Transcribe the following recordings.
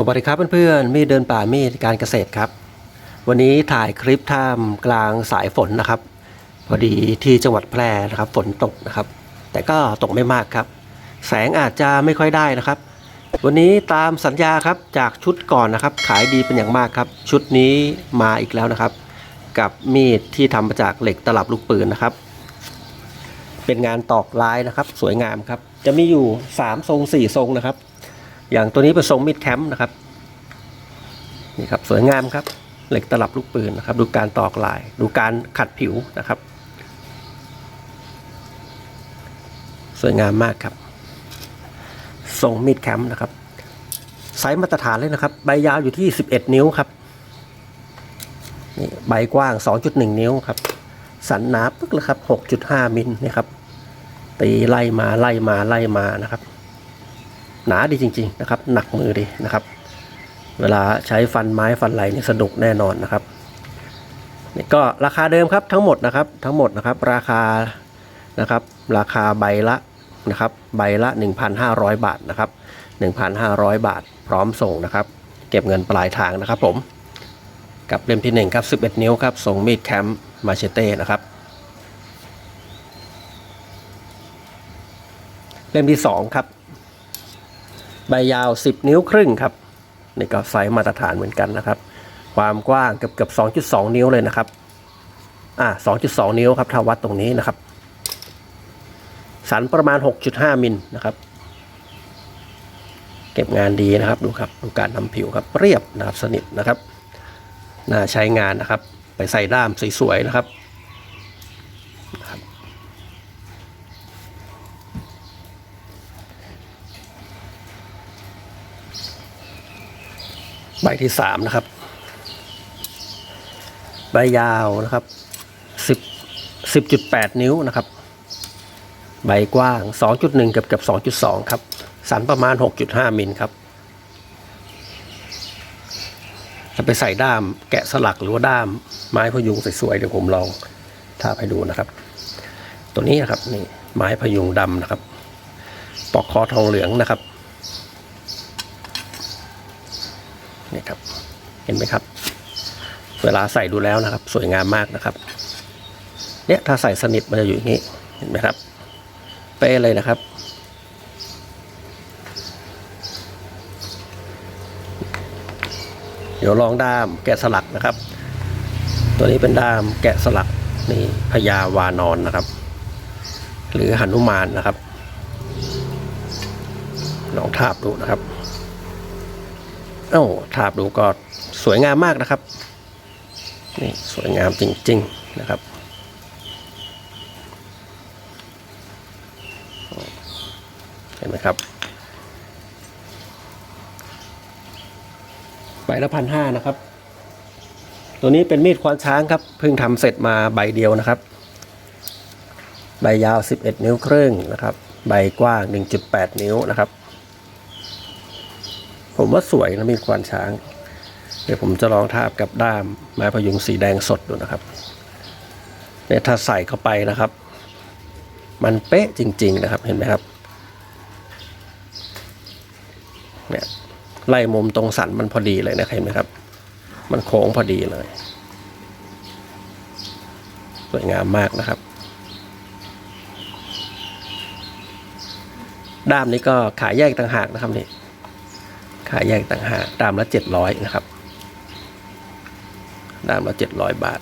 สวัสดีครับเพื่อนๆ มีดเดินป่ามีดการเกษตรครับ วันนี้ถ่ายคลิปท่ามกลางสายฝนนะครับ พอดีที่จังหวัดแพร่นะครับฝนตกนะครับ แต่ก็ตกไม่มากครับ แสงอาจจะไม่ค่อยได้นะครับ วันนี้ตามสัญญาครับจากชุดก่อนนะครับ ขายดีเป็นอย่างมากครับ ชุดนี้มาอีกแล้วนะครับ กับมีดที่ทำมาจากเหล็กตลับลูกปืนนะครับ เป็นงานตอกลายนะครับ สวยงามครับ จะมีอยู่3ทรง4ทรงนะครับ อย่างตัวนี้เป็นทรงมิดแคมป์นะครับนี่ครับสวยงามครับเหล็กตลับลูกปืนนะครับ ดูการตอกลาย ดูการขัดผิวนะครับ สวยงามมากครับทรงมิดแคมป์นะครับไซส์มาตรฐานเลยนะครับ ใบยาวอยู่ที่ 11 นิ้วครับนี่ใบกว้าง 2.1 นิ้วครับ สันหนาปึ๊กเลยครับ 6.5 มิลนี่ครับตีไล่มาไล่มาไล่มานะครับ หนาดีจริง ๆ นะครับ หนักมือดีนะครับ เวลาใช้ฟันไม้ฟันไหลนี่สนุกแน่นอนนะครับนี่ก็ราคาเดิมครับทั้งหมดนะครับทั้งหมดนะครับ ราคานะครับ ราคาใบละนะครับ ใบละ 1,500 บาทนะครับ 1,500 บาท พร้อมส่งนะครับ เก็บเงินปลายทางนะครับผมกับเล่มที่1ครับ11 นิ้วครับส่งมีดแคมป์มาเชเต้นะครับเล่มที่2ครับ ใบยาว 10 นิ้วครึ่งครับนี่ก็ไซส์มาตรฐานเหมือนกันนะครับ ความกว้างเกือบเกือบ2.2 นิ้วเลยนะครับอ่า2.2 นิ้วครับถ้าวัดตรงนี้นะครับ สันประมาณ 6.5 มิลนะครับ เก็บงานดีนะครับดูครับดูการทำผิวครับเรียบนะครับสนิทนะครับน่าใช้งานนะครับ ไปใส่ด้ามสวยๆนะครับ ใบที่สามนะครับ ใบยาวนะครับสิบสิบจุดแปดนิ้วนะครับ ใบกว้างสองจุดหนึ่งกับกับสองจุดสองครับ สันประมาณหกจุดห้ามิลครับจะไปใส่ด้ามแกะสลักหรือว่าด้ามไม้พยุงสวยๆเดี๋ยวผมลองทาบให้ดูนะครับ ตัวนี้นะครับนี่ไม้พยุงดำนะครับ ปอกคอทองเหลืองนะครับ นี่ครับ เห็นไหมครับ เวลาใส่ดูแล้วนะครับ สวยงามมากนะครับ เนี่ยถ้าใส่สนิทมันจะอยู่อย่างนี้ เห็นไหมครับ เป๊ะเลยนะครับ เดี๋ยวลองด้ามแกะสลักนะครับ ตัวนี้เป็นด้ามแกะสลักนี่พญาวานอนนะครับ หรือหนุมานนะครับ ลองทาบดูนะครับ เอ้าทาบดูก็สวยงามมากนะครับ นี่สวยงามจริง ๆนะครับ เห็นไหมครับใบละพันห้านะครับ ตัวนี้เป็นมีดควานช้างครับ เพิ่งทำเสร็จมาใบเดียวนะครับ ใบยาว 11 นิ้วครึ่งนะครับ ใบกว้าง 1.8 นิ้วนะครับ ผมว่าสวยนะมีควานช้าง เดี๋ยวผมจะลองทาบกับด้ามไม้พยุงสีแดงสดดูนะครับเนี่ยถ้าใส่เข้าไปนะครับ มันเป๊ะจริง ๆ นะครับเห็นไหมครับเนี่ยไล่มุมตรงสันมันพอดีเลยนะเห็นไหมครับ มันโค้งพอดีเลย สวยงามมากนะครับ ด้ามนี้ก็ขายแยกต่างหากนะครับนี่ ขายแยกต่างหากดามละเจ็ดร้อยนะครับดามละเจ็ดร้อยบาท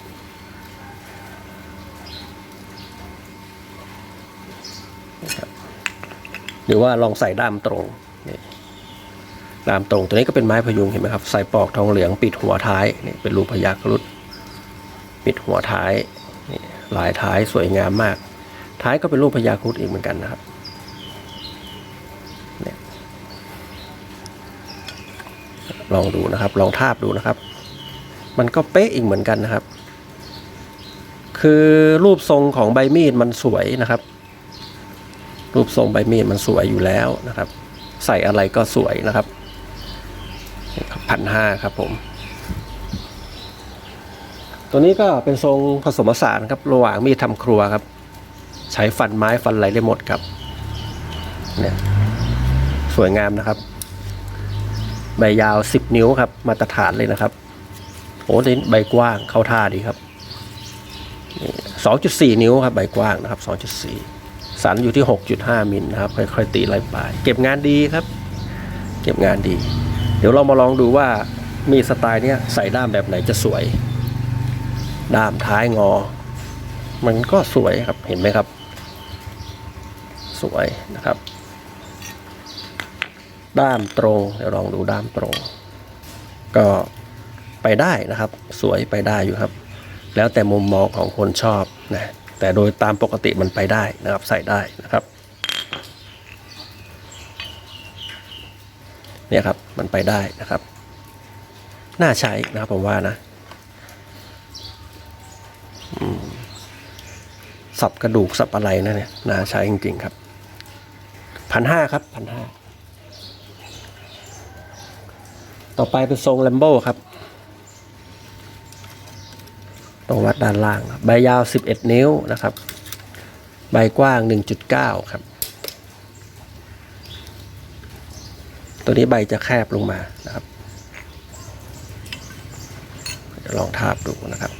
หรือว่าลองใส่ด้ามตรงนี่ด้ามตรง ตัวนี้ก็เป็นไม้พยุงเห็นไหมครับ ใส่ปลอกทองเหลืองปิดหัวท้ายนี่เป็นรูปพยักรุดปิดหัวท้ายนี่ลายท้ายสวยงามมาก ท้ายก็เป็นรูปพญาครุดอีกเหมือนกันนะครับ ลองดูนะครับ ลองทาบดูนะครับ มันก็เป๊ะอีกเหมือนกันนะครับ คือรูปทรงของใบมีดมันสวยนะครับ รูปทรงใบมีดมันสวยอยู่แล้วนะครับ ใส่อะไรก็สวยนะครับพันห้าครับผม ตัวนี้ก็เป็นทรงผสมผสานครับระหว่างมีดทำครัวครับ ใช้ฟันไม้ฟันอะไรได้หมดครับเนี่ยสวยงามนะครับ ใบยาว 10 นิ้วครับ มาตรฐานเลยนะครับโอ้นี่ใบกว้างเข้าท่าดีครับนี่2.4นิ้วครับใบกว้างนะครับ2.4สันอยู่ที่6.5มิลนะครับ ค่อยๆตีไล่ปลายเก็บงานดีครับ เก็บงานดี เดี๋ยวเรามาลองดูว่ามีสไตล์เนี้ยใส่ด้ามแบบไหนจะสวย ด้ามท้ายงอ มันก็สวยครับเห็นไหมครับ สวยนะครับ ด้ามตรงเดี๋ยวลองดูด้ามตรง ก็ไปได้นะครับ สวยไปได้อยู่ครับ แล้วแต่มุมมองของคนชอบนะแต่โดยตามปกติมันไปได้นะครับ ใส่ได้นะครับเนี่ยครับมันไปได้นะครับ น่าใช้นะครับผมว่านะสับกระดูกสับอะไรนะเนี่ยน่าใช้จริงๆครับพันห้าครับพันห้า ต่อไปเป็นทรงแลมโบ้ครับตรงวัดด้านล่าง ใบยาว 11 นิ้วนะครับ ใบกว้าง 1.9 ครับ ตัวนี้ใบจะแคบลงมานะครับลองทาบดูนะครับ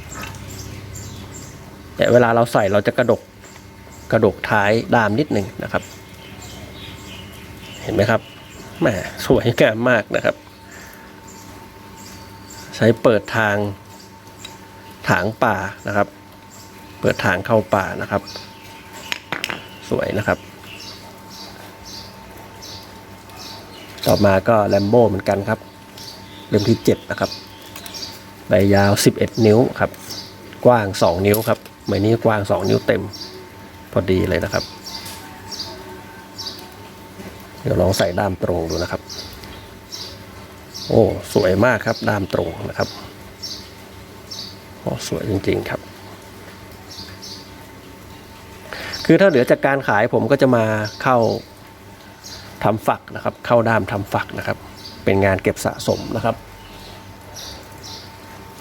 แต่เวลาเราใส่เราจะกระดกกระดกท้ายดามนิดหนึ่งนะครับ เห็นไหมครับแหมสวยงามมากนะครับ ใช้เปิดทางถางป่านะครับ เปิดทางเข้าป่านะครับ สวยนะครับ ต่อมาก็แลมโบ้เหมือนกันครับ เล่มที่7นะครับ ใบยาว 11 นิ้วครับ กว้าง 2 นิ้วครับใบนี้กว้าง 2 นิ้วเต็ม พอดีเลยนะครับ เดี๋ยวลองใส่ด้ามตรงดูนะครับ โอ้สวยมากครับด้ามตรงนะครับโอ้สวยจริงๆครับ คือถ้าเหลือจากการขายผมก็จะมาเข้าทำฝักนะครับ เข้าด้ามทำฝักนะครับ เป็นงานเก็บสะสมนะครับ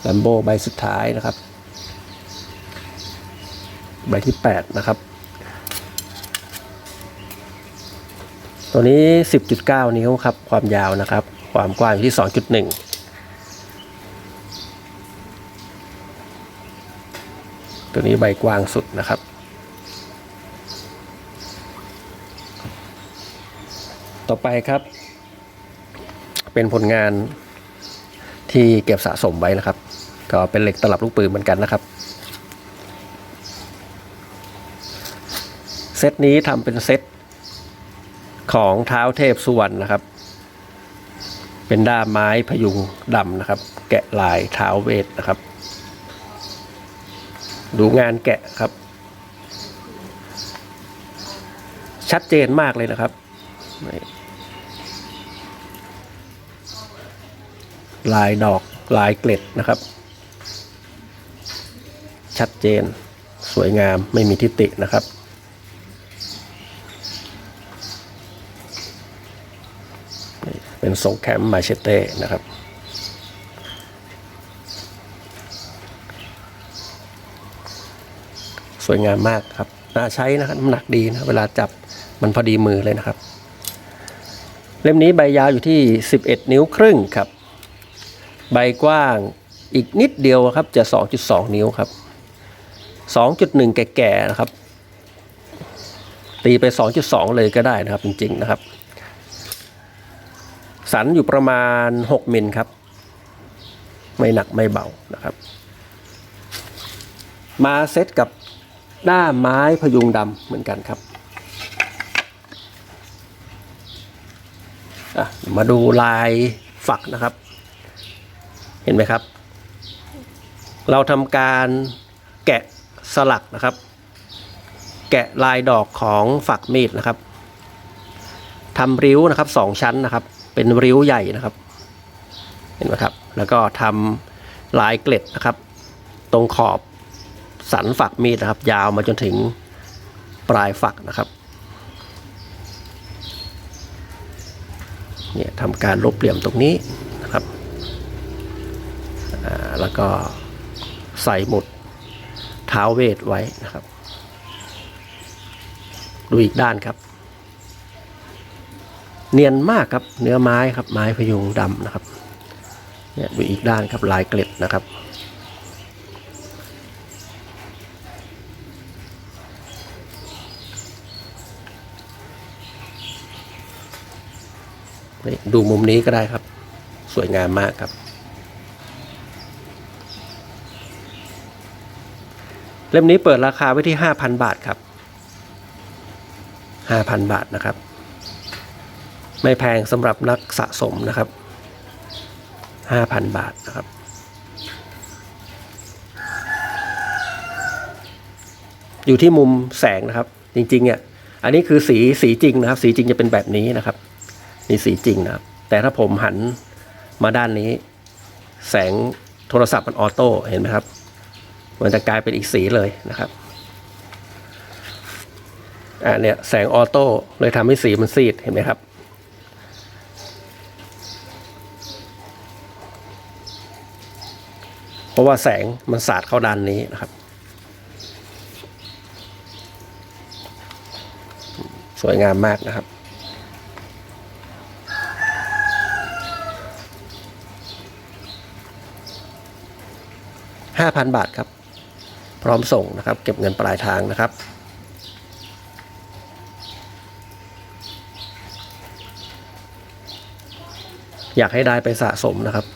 แลมโบใบสุดท้ายนะครับ ใบที่ 8 นะครับ ตัวนี้ 10.9 นิ้วครับ ความยาวนะครับ ความกว้างอยู่ที่ 2.1 ตัวนี้ใบกว้างสุดนะครับ ต่อไปครับ เป็นผลงานที่เก็บสะสมไว้นะครับ ก็เป็นเหล็กตลับลูกปืนเหมือนกันนะครับเซตนี้ทำเป็นเซตของเท้าเทพสุวรรณนะครับ เป็นด้ามไม้พยุงดำนะครับ แกะลายเท้าเวทนะครับ ดูงานแกะครับ ชัดเจนมากเลยนะครับ ลายดอกลายเกล็ดนะครับ ชัดเจนสวยงามไม่มีทิฏฐินะครับ เป็นทรงแคมมาเชเต้นะครับ สวยงามมากครับน่าใช้นะครับน้ำหนักดีนะ เวลาจับมันพอดีมือเลยนะครับ เล่มนี้ใบยาวอยู่ที่ 11 นิ้วครึ่งครับ ใบกว้างอีกนิดเดียวครับจะ 2.2 นิ้วครับ 2.1 แก่ๆนะครับ ตีไป 2.2 เลยก็ได้นะครับจริงๆนะครับ สันอยู่ประมาณ 6 มิลครับ ไม่หนักไม่เบานะครับ มาเซตกับด้ามไม้พยุงดำเหมือนกันครับมาดูลายฝักนะครับ เห็นไหมครับ เราทำการแกะสลักนะครับ แกะลายดอกของฝักมีดนะครับทำริ้วนะครับสองชั้นนะครับ เป็นริ้วใหญ่นะครับ เห็นไหมครับ แล้วก็ทำลายเกล็ดนะครับ ตรงขอบสันฝักมีดนะครับ ยาวมาจนถึงปลายฝักนะครับเนี่ยทำการลบเหลี่ยมตรงนี้นะครับ แล้วก็ใส่หมุดเท้าเวทไว้นะครับ ดูอีกด้านครับ เนียนมากครับเนื้อไม้ครับไม้พยุงดำนะครับเนี่ยดูอีกด้านครับลายเกล็ดนะครับดูมุมนี้ก็ได้ครับ สวยงามมากครับ เล่มนี้เปิดราคาไว้ที่ 5,000 บาทครับ 5,000 บาทนะครับ ไม่แพงสำหรับนักสะสมนะครับ 5,000 บาทนะครับ อยู่ที่มุมแสงนะครับ จริงๆเนี่ยอันนี้คือสีสีจริงนะครับ สีจริงจะเป็นแบบนี้นะครับนี่สีจริงนะครับ แต่ถ้าผมหันมาด้านนี้ แสงโทรศัพท์มันออโต้เห็นไหมครับ มันจะกลายเป็นอีกสีเลยนะครับอ่าเนี่ยแสงออโต้เลยทำให้สีมันซีดเห็นไหมครับ เพราะว่าแสงมันสาดเข้าด้านนี้นะครับ สวยงามมากนะครับ ห้าพันบาทครับ พร้อมส่งนะครับ เก็บเงินปลายทางนะครับอยากให้ได้ไปสะสมนะครับ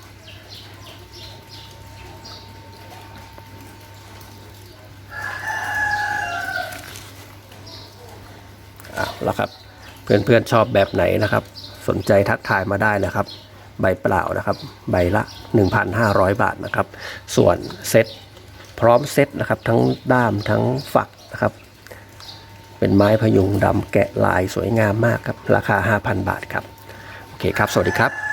เอาแล้วครับ เพื่อนๆชอบแบบไหนนะครับ สนใจทักทายมาได้นะครับ ใบเปล่านะครับ ใบละ 1,500 บาทนะครับ ส่วนเซ็ตพร้อมเซ็ตนะครับ ทั้งด้ามทั้งฝักนะครับ เป็นไม้พยุงดำแกะลายสวยงามมากครับ ราคา 5,000 บาทครับ โอเคครับ สวัสดีครับ